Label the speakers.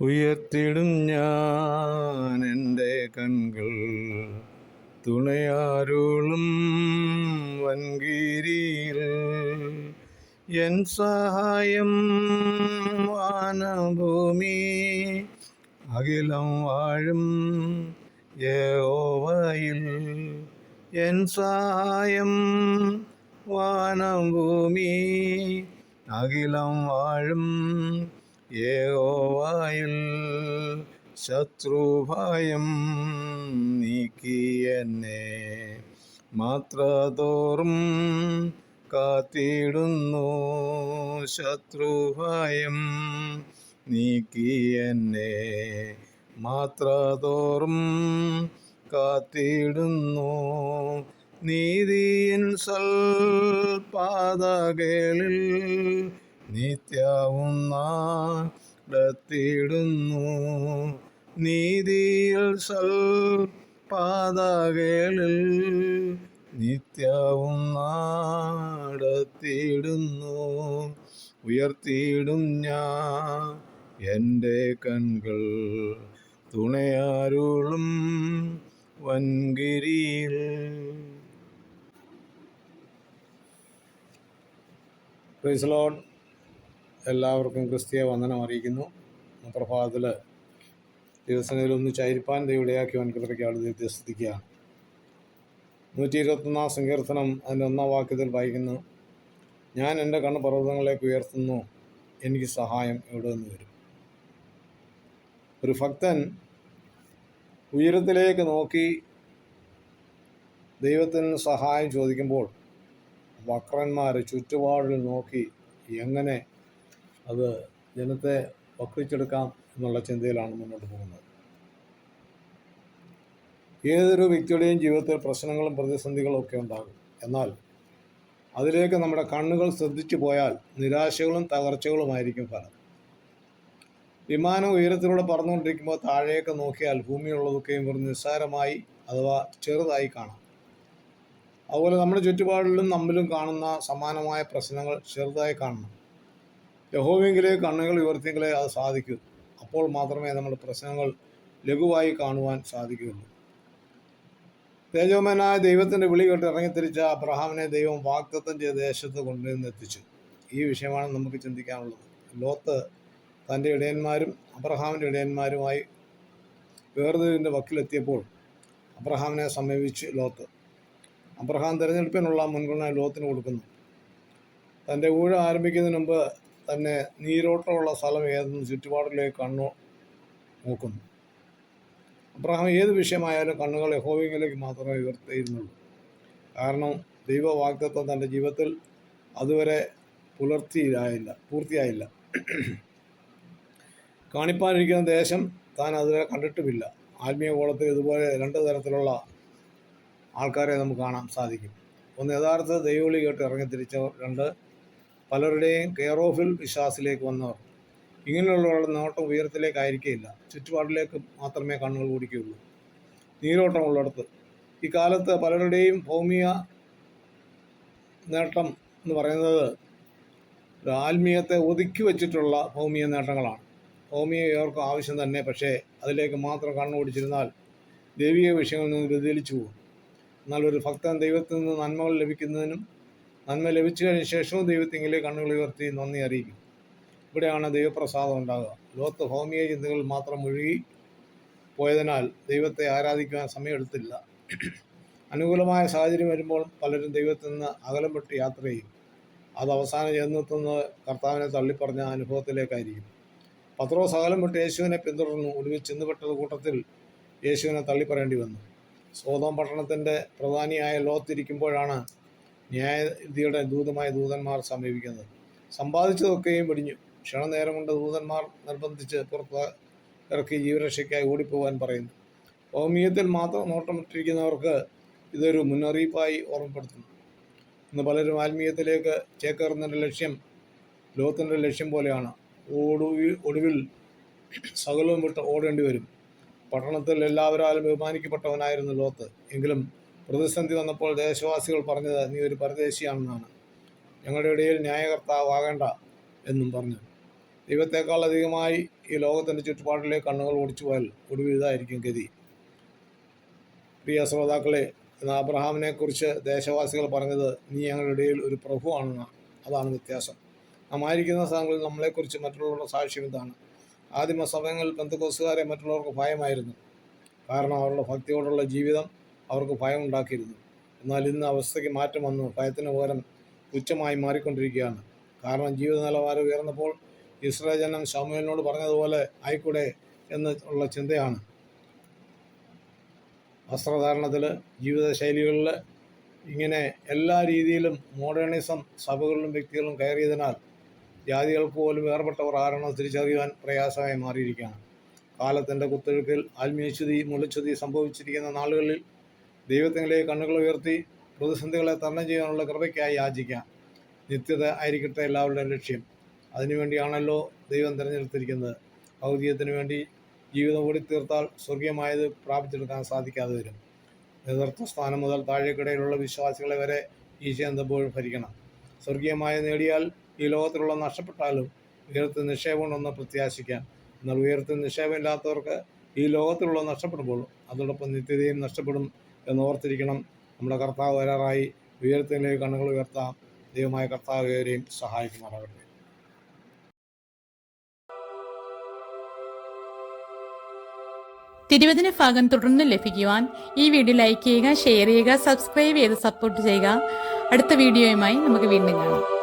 Speaker 1: ഉയർത്തിടും ഞാൻ എന്റെ കൺകൾ. തുണയാരുളും വൻകീരിയിൽ എൻ സഹായം വാനഭൂമി. അഖിലം വാഴും യഹോവയിൽ എൻ സഹായം വാനഭൂമി. അഖിലം വാഴും യഹോവയിൽ ശത്രുഭയം നീക്കി എന്നെ മാത്രതോറും കാത്തിടുന്നു ശത്രുഭയം നീക്കി എന്നെ മാത്രതോറും കാത്തിടുന്നു നീതിയിൻ സൽപാതകളിൽ നിത്യവും നാടത്തിടുന്നു നീതിയിൽ സൽ പാതകളിൽ നിത്യവും നാടത്തിടുന്നു ഉയർത്തിയിടും ഞാൻ എന്റെ കൺകൾ തുണയാരുളും വൻകിരിയിൽ. പ്രൈസ്ലോൺ എല്ലാവർക്കും ക്രിസ്തീയ വന്ദനം അറിയിക്കുന്നു. പ്രഭാതത്തിൽ ദിവസങ്ങളിൽ ഒന്ന് ചൈരിപ്പാൻ ദൈവടയാക്കി വൻകൃതയ്ക്കാട് ദൈവത്തെ സ്തുതിക്കുകയാണ് നൂറ്റി ഇരുപത്തൊന്നാം സങ്കീർത്തനം അതിന്റെ ഒന്നാം വാക്യത്തിൽ വായിക്കുന്നു. ഞാൻ എന്റെ കണ്ണ് പർവതങ്ങളിലേക്ക് ഉയർത്തുന്നു എനിക്ക് സഹായം എവിടെ നിന്ന് വരും? ഒരു ഭക്തൻ ഉയരത്തിലേക്ക് നോക്കി ദൈവത്തിന് സഹായം ചോദിക്കുമ്പോൾ വക്രന്മാർ ചുറ്റുപാടിൽ നോക്കി എങ്ങനെ അത് ജനത്തെ ഒപ്പിച്ചെടുക്കാം എന്നുള്ള ചിന്തയിലാണ് മുന്നോട്ട് പോകുന്നത്. ഏതൊരു വ്യക്തിയുടെയും ജീവിതത്തിൽ പ്രശ്നങ്ങളും പ്രതിസന്ധികളും ഒക്കെ ഉണ്ടാകും. എന്നാൽ അതിലേക്ക് നമ്മുടെ കണ്ണുകൾ ശ്രദ്ധിച്ചു പോയാൽ നിരാശകളും തകർച്ചകളുമായിരിക്കും ഫലം. വിമാനം ഉയരത്തിലൂടെ പറന്നുകൊണ്ടിരിക്കുമ്പോൾ താഴേക്ക് നോക്കിയാൽ ഭൂമിയുള്ളതൊക്കെയും വെറും നിസ്സാരമായി അഥവാ ചെറുതായി കാണാം. അതുപോലെ നമ്മുടെ ചുറ്റുപാടിലും നമ്മിലും കാണുന്ന സമാനമായ പ്രശ്നങ്ങൾ ചെറുതായി കാണണം. യഹോവെങ്കിലേക്ക് കണ്ണുകൾ ഉയർത്തിയെങ്കിലേ അത് സാധിക്കൂ. അപ്പോൾ മാത്രമേ നമ്മുടെ പ്രശ്നങ്ങൾ ലഘുവായി കാണുവാൻ സാധിക്കുകയുള്ളൂ. തേജോമനായ ദൈവത്തിന്റെ വിളി കേട്ട് ഇറങ്ങിത്തിരിച്ച അബ്രഹാമിനെ ദൈവം വാക്തത്വം ചെയ്ത ദേശത്ത് കൊണ്ടുവന്നെത്തിച്ചു. ഈ വിഷയമാണ് നമുക്ക് ചിന്തിക്കാനുള്ളത്. ലോത്ത് തന്റെ ഇടയന്മാരും അബ്രഹാമിന്റെ ഇടയന്മാരുമായി വേർതിരിവിന്റെ വക്കിലെത്തിയപ്പോൾ അബ്രഹാമിനെ സമീപിച്ച് ലോത്ത്. അബ്രഹാം തിരഞ്ഞെടുപ്പിനുള്ള മുൻഗണന ലോത്തിന് കൊടുക്കുന്നു. തന്റെ ഊഴം ആരംഭിക്കുന്നതിന് മുമ്പ് തന്നെ നീരോട്ടമുള്ള സ്ഥലം ഏതെന്ന് ചുറ്റുപാടിലേക്ക് കണ്ണു നോക്കുന്നു. അബ്രഹാം ഏത് വിഷയമായാലും കണ്ണുകൾ യഹോവയിലേക്ക് മാത്രമേ ഉയർത്തിയിരുന്നുള്ളൂ. കാരണം ദൈവ വാഗ്ദത്വം തന്റെ ജീവിതത്തിൽ അതുവരെ പുലർത്തിയിലായില്ല പൂർത്തിയായില്ല. കാണിപ്പാനിരിക്കുന്ന ദേശം താൻ അതുവരെ കണ്ടിട്ടുമില്ല. ആത്മീയ കോളത്തിൽ ഇതുപോലെ രണ്ട് തരത്തിലുള്ള ആൾക്കാരെ നമുക്ക് കാണാൻ സാധിക്കും. ഒന്ന് യഥാർത്ഥ ദൈവവിളി കേട്ട് ഇറങ്ങിത്തിരിച്ചവർ രണ്ട് പലരുടെയും കെയർ ഓഫിൽ വിശ്വാസിലേക്ക് വന്നവർ. ഇങ്ങനെയുള്ളവരുടെ നോട്ടം ഉയരത്തിലേക്കായിരിക്കില്ല ചുറ്റുപാടിലേക്ക് മാത്രമേ കണ്ണുകൾ ഓടിക്കുകയുള്ളൂ നീരോട്ടമുള്ളിടത്ത്. ഈ കാലത്ത് പലരുടെയും ഭൗമിക നേട്ടം എന്ന് പറയുന്നത് ആത്മീയത്തെ ഒതുക്കി വച്ചിട്ടുള്ള ഭൗമിക നേട്ടങ്ങളാണ്. ഭൗമിക ഏവർക്കും ആവശ്യം തന്നെ പക്ഷേ അതിലേക്ക് മാത്രം കണ്ണോടിച്ചിരുന്നാൽ ദൈവിക വിഷയങ്ങളിൽ നിന്ന് വ്യതിചലിച്ചു പോകും. എന്നാൽ ഒരു ഭക്തൻ ദൈവത്തിൽ നിന്ന് നന്മകൾ ലഭിക്കുന്നതിനും നന്മ ലഭിച്ചു കഴിഞ്ഞ ശേഷവും ദൈവത്തിങ്കിലെ കണ്ണുകൾ ഉയർത്തി നന്ദി അറിയിക്കും ഇവിടെയാണ് ദൈവപ്രസാദം ഉണ്ടാകുക. ലോകത്ത് ഭൗമിക ചിന്തകൾ മാത്രം ഒഴുകി പോയതിനാൽ ദൈവത്തെ ആരാധിക്കാൻ സമയമെടുത്തില്ല. അനുകൂലമായ സാഹചര്യം വരുമ്പോൾ പലരും ദൈവത്തിൽ നിന്ന് അകലം വിട്ട് യാത്ര ചെയ്യും. അത് അവസാനം ചെന്നെത്തുന്നത് കർത്താവിനെ തള്ളിപ്പറഞ്ഞ അനുഭവത്തിലേക്കായിരിക്കും. പത്രോസ് അകലം വിട്ട് യേശുവിനെ പിന്തുടർന്നു. ഒടുവിൽ ചെന്നുപെട്ടത് കൂട്ടത്തിൽ യേശുവിനെ തള്ളിപ്പറയേണ്ടി വന്നു. സ്വതം പട്ടണത്തിന്റെ പ്രധാനിയായ ലോത്തിരിക്കുമ്പോഴാണ് ന്യായവിധിയുടെ ദൂതമായ ദൂതന്മാർ സമീപിക്കുന്നത്. സമ്പാദിച്ചതൊക്കെയും വെടിഞ്ഞു ക്ഷണനേരം കൊണ്ട് ദൂതന്മാർ നിർബന്ധിച്ച് പുറത്ത് ഇറക്കി ജീവരക്ഷയ്ക്കായി ഓടിപ്പോകാൻ പറയുന്നു. ഭൗമീയത്തിൽ മാത്രം നോട്ടമിട്ടിരിക്കുന്നവർക്ക് ഇതൊരു മുന്നറിയിപ്പായി ഓർമ്മപ്പെടുത്തുന്നു. ഇന്ന് പലരും ആത്മീയത്തിലേക്ക് ചേക്കേറുന്നതിന്റെ ലക്ഷ്യം ലോകത്തിന്റെ ലക്ഷ്യം പോലെയാണ്. ഒടുവിൽ ഒടുവിൽ സകലവും വിട്ട് ഓടേണ്ടി വരും. പട്ടണത്തിൽ എല്ലാവരാലും ബഹുമാനിക്കപ്പെട്ടവനായിരുന്നു ലോത്ത്. എങ്കിലും പ്രതിസന്ധി വന്നപ്പോൾ ദേശവാസികൾ പറഞ്ഞത് നീ ഒരു പരദേശിയാണെന്നാണ്. ഞങ്ങളുടെ ഇടയിൽ ന്യായകർത്താവാകേണ്ട എന്നും പറഞ്ഞു. ദൈവത്തെക്കാൾ അധികമായി ഈ ലോകത്തിന്റെ ചുറ്റുപാടിലെ കണ്ണുകൾ ഓടിച്ചു പോയാൽ ഒടുവിൽ ഇതായിരിക്കും ഗതി. പ്രിയ ശ്രോതാക്കളെ എന്ന അബ്രഹാമിനെ കുറിച്ച് ദേശവാസികൾ പറഞ്ഞത് നീ ഞങ്ങളുടെ ഇടയിൽ ഒരു പ്രഭുവാണെന്ന് അതാണ് വ്യത്യാസം. നാം ആയിരിക്കുന്ന സ്ഥലങ്ങളിൽ നമ്മളെക്കുറിച്ച് മറ്റുള്ളവരുടെ സാക്ഷ്യം ഇതാണ്. ആദിമ സമയങ്ങളിൽ ബന്ധുക്കോസുകാരെ മറ്റുള്ളവർക്ക് ഭയമായിരുന്നു. കാരണം അവരുടെ ഭക്തിയോടുള്ള ജീവിതം അവർക്ക് ഭയം ഉണ്ടാക്കിയിരുന്നു എന്നാൽ ഇന്ന് അവസ്ഥയ്ക്ക് മാറ്റം വന്നു. ഭയത്തിന് പകരം തുച്ഛമായി മാറിക്കൊണ്ടിരിക്കുകയാണ്. കാരണം ജീവിത നിലവാരം ഉയർന്നപ്പോൾ ഇസ്രായേൽ ജനം ശമുവേലിനോട് പറഞ്ഞതുപോലെ ആയിക്കൂടെ എന്ന് ഉള്ള ചിന്തയാണ്. വസ്ത്രധാരണത്തിൽ ജീവിതശൈലികളിൽ ഇങ്ങനെ എല്ലാ രീതിയിലും മോഡേണിസം സഭകളിലും വ്യക്തികളും കയറിയതിനാൽ ജാതികൾക്ക് പോലും വേർപെട്ടവർ ആരാണോ തിരിച്ചറിയുവാൻ പ്രയാസമായി മാറിയിരിക്കുകയാണ്. കാലത്തിന്റെ കുത്തൊഴുക്കിൽ ആത്മീയച്യുതി മുലച്യുതി സംഭവിച്ചിരിക്കുന്ന നാളുകളിൽ ദൈവത്തിലേക്ക് കണ്ണുകൾ ഉയർത്തി പ്രതിസന്ധികളെ തരണം ചെയ്യാനുള്ള കൃപയ്ക്കായി യാചിക്കാം. നിത്യത ആയിരിക്കട്ടെ എല്ലാവരുടെയും ലക്ഷ്യം. അതിനുവേണ്ടിയാണല്ലോ ദൈവം തിരഞ്ഞെടുത്തിരിക്കുന്നത്. ഭൗതികത്തിന് വേണ്ടി ജീവിതം ഓടിത്തീർത്താൽ സ്വർഗീയമായത് പ്രാപിച്ചെടുക്കാൻ സാധിക്കാതെ വരും. നേതൃത്വ സ്ഥാനം മുതൽ താഴേക്കിടയിലുള്ള വിശ്വാസികളെ വരെ ഈശയെന്തപ്പോഴും ഭരിക്കണം. സ്വർഗീയമായ നേടിയാൽ ഈ ലോകത്തിലുള്ള നഷ്ടപ്പെട്ടാലും ഉയർത്തി നിക്ഷേപമുണ്ടെന്ന് പ്രത്യാശിക്കാം. എന്നാൽ ഉയർത്തി നിക്ഷേപമില്ലാത്തവർക്ക് ഈ ലോകത്തിലുള്ള നഷ്ടപ്പെടുമ്പോൾ അതോടൊപ്പം നിത്യതയും നഷ്ടപ്പെടും എന്ന് ഓർത്തിരിക്കണം നമ്മുടെ കർത്താവ് വരാറായി. ഉയരത്തിലേക്ക് കണ്ണുകൾ ഉയർത്താം. ദൈവമായ കർത്താവ് ഏവരെയും സഹായിക്കുമാറാകട്ടെ.
Speaker 2: തിരുവചന ഭാഗം തുടർന്ന് ലഭിക്കുവാൻ ഈ വീഡിയോ ലൈക്ക് ചെയ്യുക ഷെയർ ചെയ്യുക സബ്സ്ക്രൈബ് ചെയ്ത് സപ്പോർട്ട് ചെയ്യുക. അടുത്ത വീഡിയോയുമായി നമുക്ക് വീണ്ടും കാണാം.